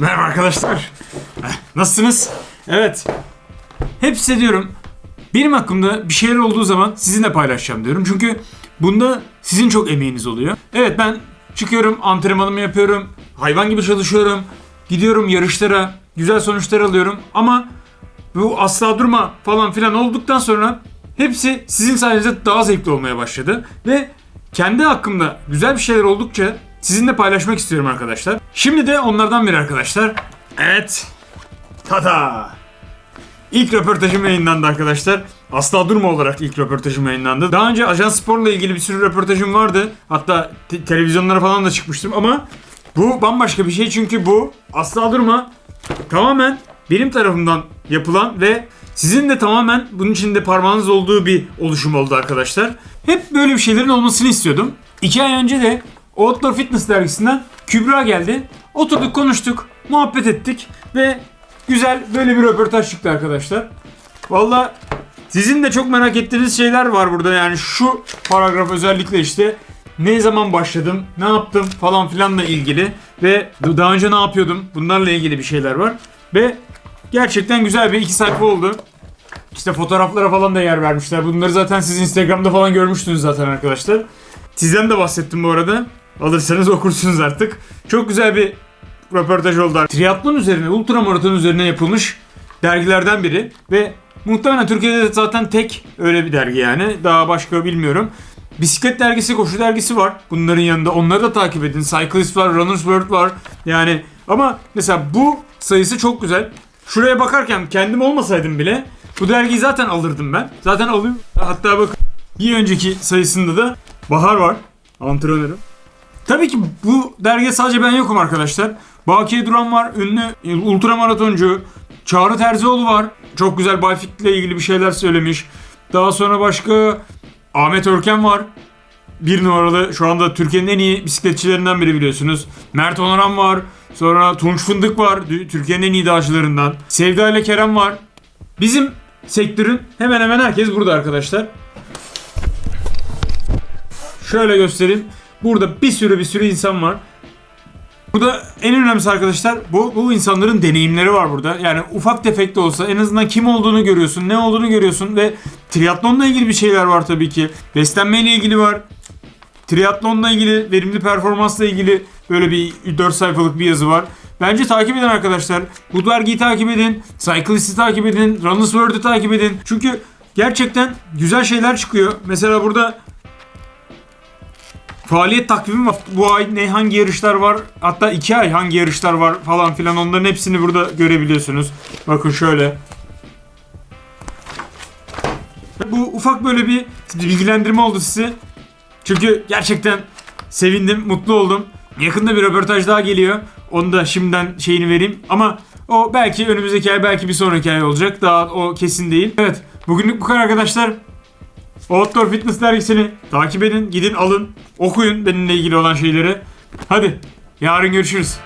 Merhaba arkadaşlar. Eh, Nasılsınız? Evet. Hep size diyorum. Benim hakkımda bir şeyler olduğu zaman sizinle paylaşacağım diyorum. Çünkü bunda sizin çok emeğiniz oluyor. Evet ben çıkıyorum, antrenmanımı yapıyorum. Hayvan gibi çalışıyorum. Gidiyorum yarışlara, güzel sonuçlar alıyorum. Ama bu asla durma falan filan olduktan sonra hepsi sizin sayenizde daha zevkli olmaya başladı. Ve kendi hakkımda güzel bir şeyler oldukça sizinle paylaşmak istiyorum arkadaşlar. Şimdi de onlardan biri arkadaşlar. Evet. Tada! İlk röportajım yayınlandı arkadaşlar. Asla durma olarak ilk röportajım yayınlandı. Daha önce Ajans Spor'la ilgili bir sürü röportajım vardı. Hatta te- televizyonlara falan da çıkmıştım ama bu bambaşka bir şey çünkü bu Asla Durma tamamen benim tarafımdan yapılan ve sizin de tamamen bunun içinde parmağınız olduğu bir oluşum oldu arkadaşlar. Hep böyle bir şeylerin olmasını istiyordum. İki ay önce de Outdoor Fitness dergisinden Kübra geldi. Oturduk konuştuk, muhabbet ettik ve güzel böyle bir röportaj çıktı arkadaşlar. Valla sizin de çok merak ettiğiniz şeyler var burada yani şu paragraf özellikle işte ne zaman başladım, ne yaptım falan filanla ilgili ve daha önce ne yapıyordum bunlarla ilgili bir şeyler var. Ve gerçekten güzel bir iki sayfa oldu. İşte fotoğraflara falan da yer vermişler. Bunları zaten siz Instagram'da falan görmüştünüz zaten arkadaşlar. Sizden de bahsettim bu arada. Alırsanız okursunuz artık. Çok güzel bir röportaj oldu. Triatlon üzerine, ultramaraton üzerine yapılmış dergilerden biri ve muhtemelen Türkiye'de de zaten tek öyle bir dergi yani. Daha başka bilmiyorum. Bisiklet dergisi, koşu dergisi var. Bunların yanında onları da takip edin. Cyclist var, Runner's World var. Yani ama mesela bu sayısı çok güzel. Şuraya bakarken kendim olmasaydım bile bu dergiyi zaten alırdım ben. Zaten alıyorum. Hatta bak bir önceki sayısında da Bahar var. Antrenörüm. Tabii ki bu dergide sadece ben yokum arkadaşlar. Bakiye Duran var, ünlü ultramaratoncu. Çağrı Terzioğlu var. Çok güzel Bayfik'le ilgili bir şeyler söylemiş. Daha sonra başka Ahmet Örken var. Bir numaralı şu anda Türkiye'nin en iyi bisikletçilerinden biri biliyorsunuz. Mert Onaran var. Sonra Tunç Fındık var. Türkiye'nin en iyi dağcılarından. Sevda ile Kerem var. Bizim sektörün hemen hemen herkes burada arkadaşlar. Şöyle göstereyim. Burada bir sürü bir sürü insan var. Burada en önemlisi arkadaşlar bu, bu insanların deneyimleri var burada. Yani ufak tefek de olsa en azından kim olduğunu görüyorsun, ne olduğunu görüyorsun ve triatlonla ilgili bir şeyler var tabii ki. Beslenmeyle ilgili var. Triatlonla ilgili, verimli performansla ilgili böyle bir 4 sayfalık bir yazı var. Bence takip edin arkadaşlar. Bu takip edin. Cyclist'i takip edin. Runners World'ü takip edin. Çünkü gerçekten güzel şeyler çıkıyor. Mesela burada Faaliyet takvimi var. Bu ay ne hangi yarışlar var? Hatta iki ay hangi yarışlar var falan filan onların hepsini burada görebiliyorsunuz. Bakın şöyle. Bu ufak böyle bir bilgilendirme oldu size. Çünkü gerçekten sevindim, mutlu oldum. Yakında bir röportaj daha geliyor. Onu da şimdiden şeyini vereyim. Ama o belki önümüzdeki ay, belki bir sonraki ay olacak. Daha o kesin değil. Evet, bugünlük bu kadar arkadaşlar. Outdoor Fitness dergisini takip edin, gidin alın, okuyun benimle ilgili olan şeyleri. Hadi yarın görüşürüz.